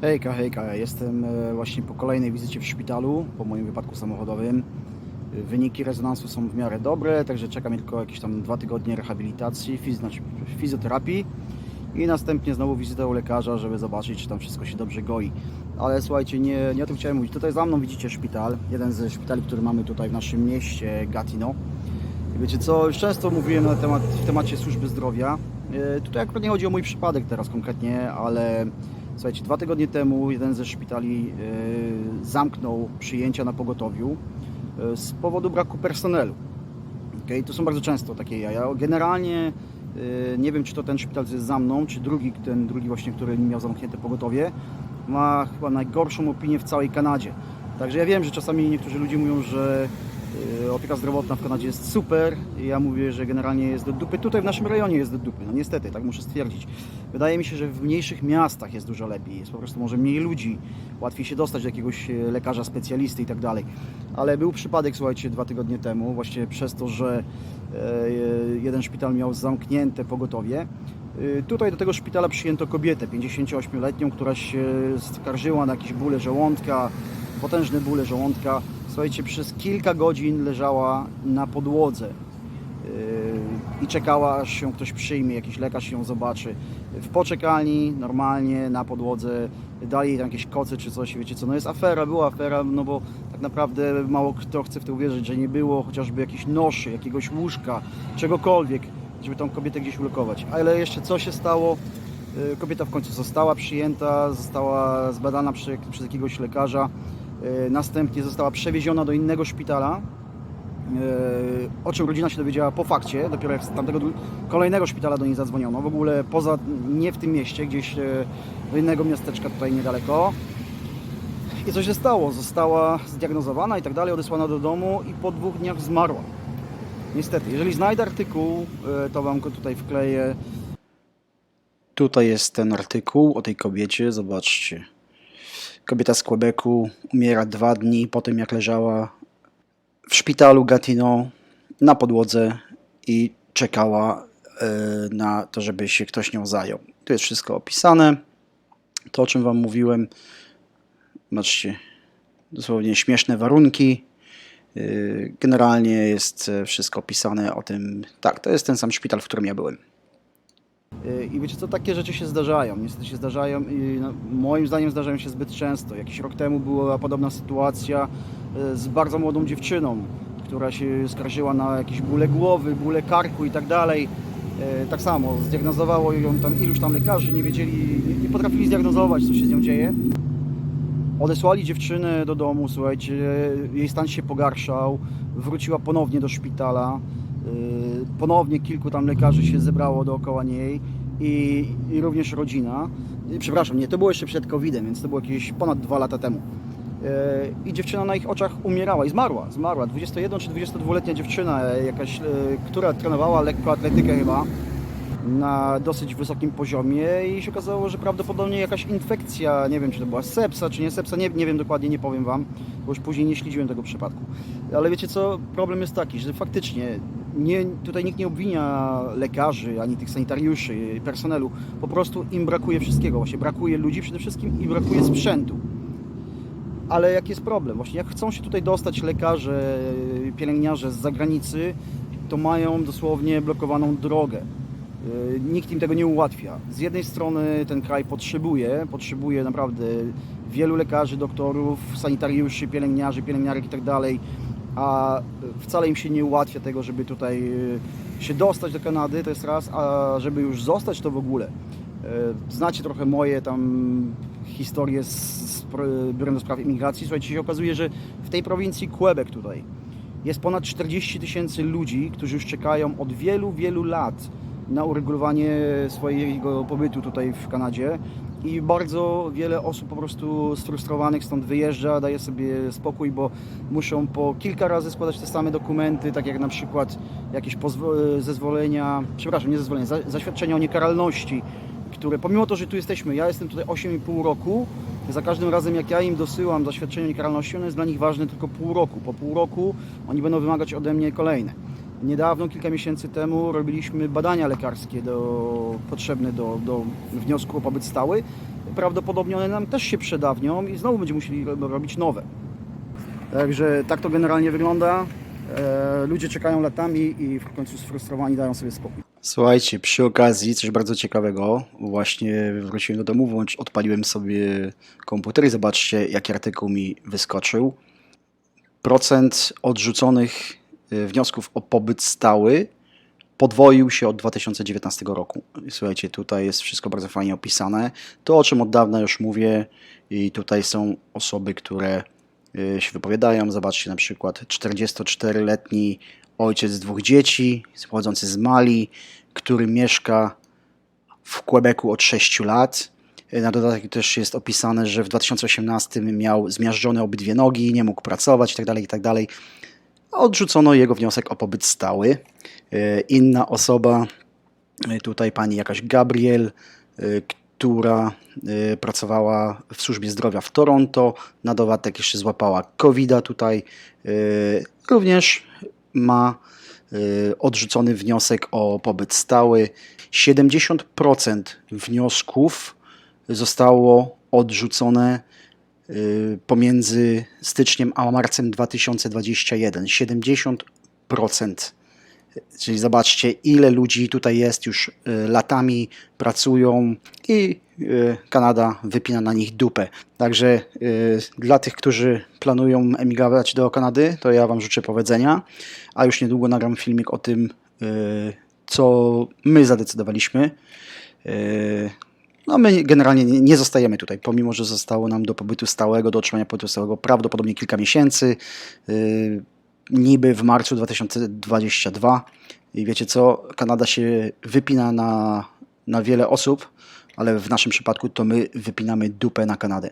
Hejka, hejka, jestem e, właśnie po kolejnej wizycie w szpitalu, po moim wypadku samochodowym. Wyniki rezonansu są w miarę dobre, także czeka mnie tylko jakieś tam dwa tygodnie rehabilitacji, fiz, znaczy fizjoterapii i następnie znowu wizytę u lekarza, żeby zobaczyć, czy tam wszystko się dobrze goi. Ale słuchajcie, nie, nie o tym chciałem mówić. Tutaj za mną widzicie szpital, jeden ze szpitali, który mamy tutaj w naszym mieście, Gatineau. Wiecie co, już często mówiłem na temat, w temacie służby zdrowia. E, Tutaj akurat nie chodzi o mój przypadek teraz konkretnie, ale słuchajcie, dwa tygodnie temu jeden ze szpitali e, zamknął przyjęcia na pogotowiu e, z powodu braku personelu. Okay? To są bardzo często takie jaja. Generalnie e, nie wiem, czy to ten szpital, jest za mną, czy drugi, ten drugi właśnie, który miał zamknięte pogotowie, ma chyba najgorszą opinię w całej Kanadzie. Także ja wiem, że czasami niektórzy ludzie mówią, że opieka zdrowotna w Kanadzie jest super. Ja mówię, że generalnie jest do dupy. Tutaj w naszym rejonie jest do dupy. No niestety, tak muszę stwierdzić. Wydaje mi się, że w mniejszych miastach jest dużo lepiej. Jest po prostu może mniej ludzi. Łatwiej się dostać do jakiegoś e, lekarza, specjalisty i tak dalej. Ale był przypadek, słuchajcie, dwa tygodnie temu, właśnie przez to, że e, jeden szpital miał zamknięte pogotowie. Tutaj do tego szpitala przyjęto kobietę 58-letnią, która się skarżyła na jakieś bóle żołądka, potężne bóle żołądka. Słuchajcie, przez kilka godzin leżała na podłodze yy, i czekała, aż się ktoś przyjmie, jakiś lekarz ją zobaczy. W poczekalni, normalnie, na podłodze, dali jej tam jakieś koce czy coś, wiecie co, no jest afera, była afera, no bo tak naprawdę mało kto chce w to uwierzyć, że nie było chociażby jakiejś noszy, jakiegoś łóżka, czegokolwiek, żeby tą kobietę gdzieś ulokować. Ale jeszcze co się stało? Yy, Kobieta w końcu została przyjęta, została zbadana przez, jakiegoś lekarza, następnie została przewieziona do innego szpitala, Yy, o czym rodzina się dowiedziała po fakcie, dopiero jak z tamtego kolejnego szpitala do niej zadzwoniono, w ogóle poza, nie w tym mieście, gdzieś yy, do innego miasteczka tutaj niedaleko. I co się stało? Została zdiagnozowana i tak dalej, odesłana do domu i po dwóch dniach zmarła. Niestety, jeżeli znajdę artykuł, to Wam go tutaj wkleję. Tutaj jest ten artykuł o tej kobiecie, zobaczcie. Kobieta z Quebecu umiera dwa dni po tym, jak leżała w szpitalu Gatineau na podłodze i czekała e, na to, żeby się ktoś nią zajął. Tu jest wszystko opisane. To, o czym Wam mówiłem. Zobaczcie, dosłownie śmieszne warunki. E, Generalnie jest e, wszystko opisane o tym. Tak, to jest ten sam szpital, w którym ja byłem. I wiecie co, takie rzeczy się zdarzają, niestety się zdarzają i no, moim zdaniem zdarzają się zbyt często. Jakiś rok temu była podobna sytuacja e, z bardzo młodą dziewczyną, która się skarżyła na jakieś bóle głowy, bóle karku i tak dalej. E, Tak samo, zdiagnozowało ją tam iluś tam lekarzy, nie wiedzieli, nie, nie potrafili zdiagnozować, co się z nią dzieje. Odesłali dziewczynę do domu, słuchajcie, jej stan się pogarszał, wróciła ponownie do szpitala. Yy, Ponownie kilku tam lekarzy się zebrało dookoła niej i, i również rodzina. Yy, Przepraszam, nie, to było jeszcze przed COVID-em, więc to było jakieś ponad dwa lata temu. Yy, I dziewczyna na ich oczach umierała i zmarła, zmarła. 21 czy 22-letnia dziewczyna, jakaś, która trenowała lekkoatletykę chyba na dosyć wysokim poziomie i się okazało, że prawdopodobnie jakaś infekcja, nie wiem czy to była sepsa, czy nie sepsa, nie, nie wiem dokładnie, nie powiem Wam, bo już później nie śledziłem tego przypadku. Ale wiecie co, problem jest taki, że faktycznie nie, tutaj nikt nie obwinia lekarzy, ani tych sanitariuszy, personelu, po prostu im brakuje wszystkiego, właśnie brakuje ludzi przede wszystkim i brakuje sprzętu. Ale jaki jest problem? Właśnie jak chcą się tutaj dostać lekarze, pielęgniarze z zagranicy, to mają dosłownie blokowaną drogę. Yy, Nikt im tego nie ułatwia. Z jednej strony ten kraj potrzebuje, potrzebuje naprawdę wielu lekarzy, doktorów, sanitariuszy, pielęgniarzy, pielęgniarek i tak a wcale im się nie ułatwia tego, żeby tutaj yy, się dostać do Kanady, to jest raz, a żeby już zostać to w ogóle. Yy, Znacie trochę moje tam historie z, z Biurem do Spraw Imigracji. Słuchajcie, się okazuje, że w tej prowincji Quebec tutaj jest ponad 40 tysięcy ludzi, którzy już czekają od wielu, wielu lat na uregulowanie swojego pobytu tutaj w Kanadzie i bardzo wiele osób po prostu sfrustrowanych stąd wyjeżdża, daje sobie spokój, bo muszą po kilka razy składać te same dokumenty, tak jak na przykład jakieś pozwo- zezwolenia, przepraszam, nie zezwolenia, za- zaświadczenia o niekaralności, które pomimo to, że tu jesteśmy, ja jestem tutaj 8,5 roku, za każdym razem jak ja im dosyłam zaświadczenie o niekaralności, ono jest dla nich ważne tylko pół roku. Po pół roku oni będą wymagać ode mnie kolejne. Niedawno, kilka miesięcy temu, robiliśmy badania lekarskie do, potrzebne do, do wniosku o pobyt stały. prawdopodobnie one nam też się przedawnią i znowu będziemy musieli ro- robić nowe. Także tak to generalnie wygląda. E, ludzie czekają latami i w końcu sfrustrowani dają sobie spokój. Słuchajcie, przy okazji coś bardzo ciekawego. Właśnie wróciłem do domu, włącz, odpaliłem sobie komputer i zobaczcie, jaki artykuł mi wyskoczył. Procent odrzuconych wniosków o pobyt stały podwoił się od 2019 roku. Słuchajcie, tutaj jest wszystko bardzo fajnie opisane. To, o czym od dawna już mówię, i tutaj są osoby, które y, się wypowiadają. Zobaczcie na przykład 44-letni ojciec dwóch dzieci, pochodzący z Mali, który mieszka w Quebecu od 6 lat. Na dodatek też jest opisane, że w 2018 miał zmiażdżone obydwie nogi, nie mógł pracować itd. itd. Odrzucono jego wniosek o pobyt stały. E, Inna osoba, e, tutaj pani jakaś Gabriel, e, która pracowała w służbie zdrowia w Toronto, na dodatek jeszcze złapała covid tutaj, również ma odrzucony wniosek o pobyt stały. 70% wniosków zostało odrzucone pomiędzy styczniem a marcem 2021. 70%. Czyli zobaczcie, ile ludzi tutaj jest już y, latami, pracują i y, Kanada wypina na nich dupę. Także y, dla tych, którzy planują emigrować do Kanady, to ja Wam życzę powodzenia, a już niedługo nagram filmik o tym, y, co my zadecydowaliśmy. No my generalnie nie nie zostajemy tutaj, pomimo że zostało nam do pobytu stałego, do otrzymania pobytu stałego prawdopodobnie kilka miesięcy, yy, niby w marcu 2022 i wiecie co, Kanada się wypina na, na wiele osób, ale w naszym przypadku to my wypinamy dupę na Kanadę.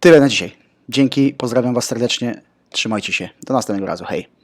Tyle na dzisiaj. Dzięki, pozdrawiam Was serdecznie, trzymajcie się, do następnego razu, hej.